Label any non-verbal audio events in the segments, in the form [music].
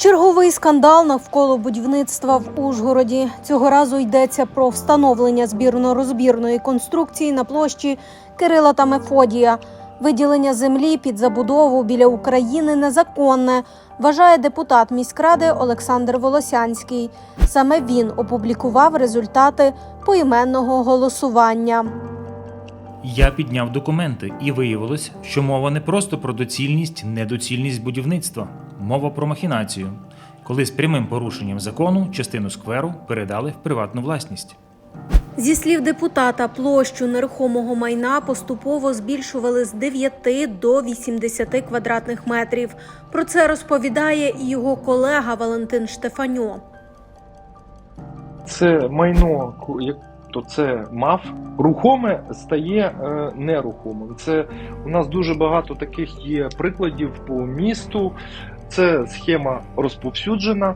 Черговий скандал навколо будівництва в Ужгороді. Цього разу йдеться про встановлення збірно-розбірної конструкції на площі Кирила та Мефодія. Виділення землі під забудову біля України незаконне, вважає депутат міськради Олександр Волосянський. Саме він опублікував результати поіменного голосування. Я підняв документи, і виявилось, що мова не просто про доцільність, недоцільність будівництва, мова про махінацію, коли з прямим порушенням закону частину скверу передали в приватну власність. Зі слів депутата, площу нерухомого майна поступово збільшували з 9 до 80 квадратних метрів. Про це розповідає і його колега Валентин Штефаньо. це майно, то це МАФ, рухоме стає е, нерухомим. Це у нас дуже багато таких є прикладів по місту. Це схема розповсюджена.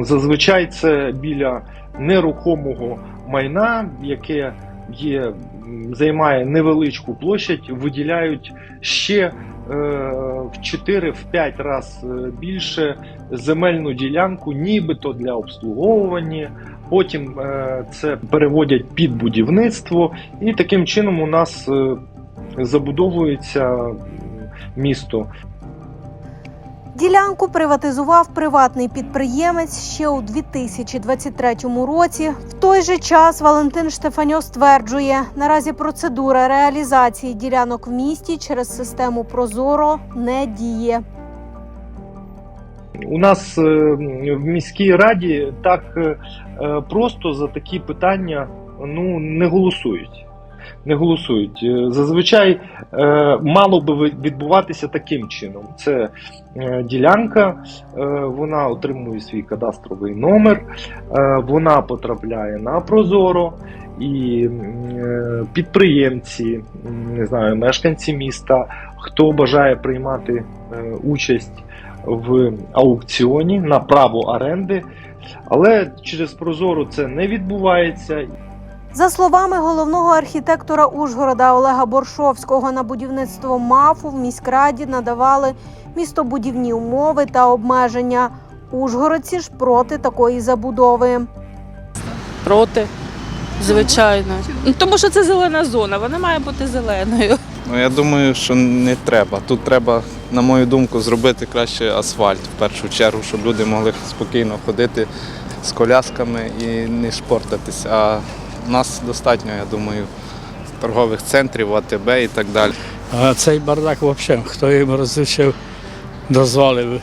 Зазвичай це біля нерухомого майна, яке є, займає невеличку площадь, виділяють ще е, в 4-5 разів більше земельну ділянку, нібито для обслуговування. Потім е, це переводять під будівництво, і таким чином у нас е, забудовується місто. Ділянку приватизував приватний підприємець ще у 2023 році. В той же час Валентин Штефаньо стверджує, наразі процедура реалізації ділянок в місті через систему Прозоро не діє. У нас е, в міській раді так е, е, просто за такі питання ну, не голосують. Не голосують. Е, Зазвичай е, мало би відбуватися таким чином. Це е, ділянка, вона отримує свій кадастровий номер, вона потрапляє на Прозоро, і підприємці, не знаю, мешканці міста, хто бажає приймати участь в аукціоні на право оренди, але через Прозоро це не відбувається. За словами головного архітектора Ужгорода Олега Боршовського, на будівництво МАФу в міськраді надавали містобудівні умови та обмеження. Ужгородці ж проти такої забудови. Проти, звичайно. Ну, тому що це зелена зона, вона має бути зеленою. Ну, я думаю, що не треба. Тут треба, на мою думку, зробити краще асфальт в першу чергу, щоб люди могли спокійно ходити з колясками і не шпортатися. А нас достатньо, я думаю, торгових центрів, АТБ і так далі. А цей бардак взагалі, хто їм розрішив, дозволив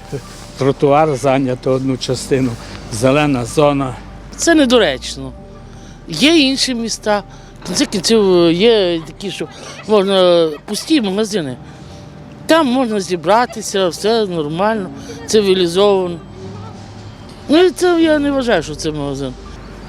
тротуар зайняти одну частину, зелена зона. Це недоречно. Є інші міста. В кінці кінців є такі, що можна пусті магазини. Там можна зібратися, все нормально, цивілізовано. Ну і це я не вважаю, що це магазин.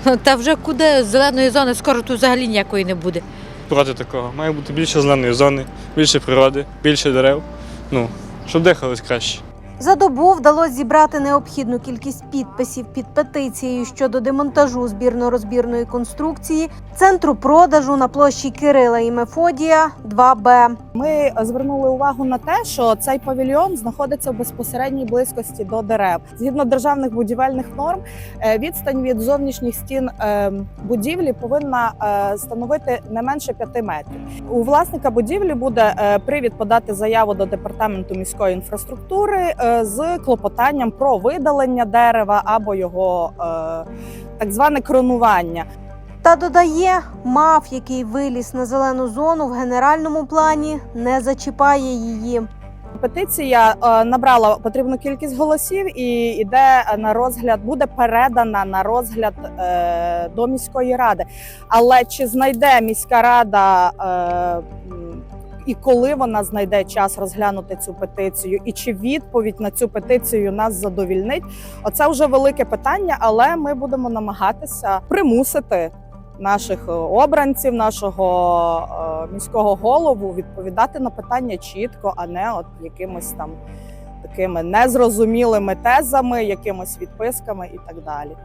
[laughs] Та вже куди зеленої зони скоро тут взагалі ніякої не буде. проти такого. Має бути більше зеленої зони, більше природи, більше дерев. Ну, щоб дихалось краще. За добу вдалося зібрати необхідну кількість підписів під петицією щодо демонтажу збірно-розбірної конструкції центру продажу на площі Кирила і Мефодія 2Б. Ми звернули увагу на те, що цей павільйон знаходиться в безпосередній близькості до дерев. Згідно державних будівельних норм, е, відстань від зовнішніх стін е, будівлі повинна е, становити не менше 5 метрів. У власника будівлі буде привід подати заяву до департаменту міської інфраструктури з клопотанням про видалення дерева або його е, так зване кронування. Та додає, мав, який виліз на зелену зону в генеральному плані, не зачіпає її. Петиція е, набрала потрібну кількість голосів і йде на розгляд, буде передана на розгляд е, до міської ради. Але чи знайде міська рада е, і коли вона знайде час розглянути цю петицію, і чи відповідь на цю петицію нас задовільнить? Оце вже велике питання, але ми будемо намагатися примусити. Наших е, обранців, нашого е, міського голову відповідати на питання чітко, а не от якимось там такими незрозумілими тезами, якимось відписками і так далі.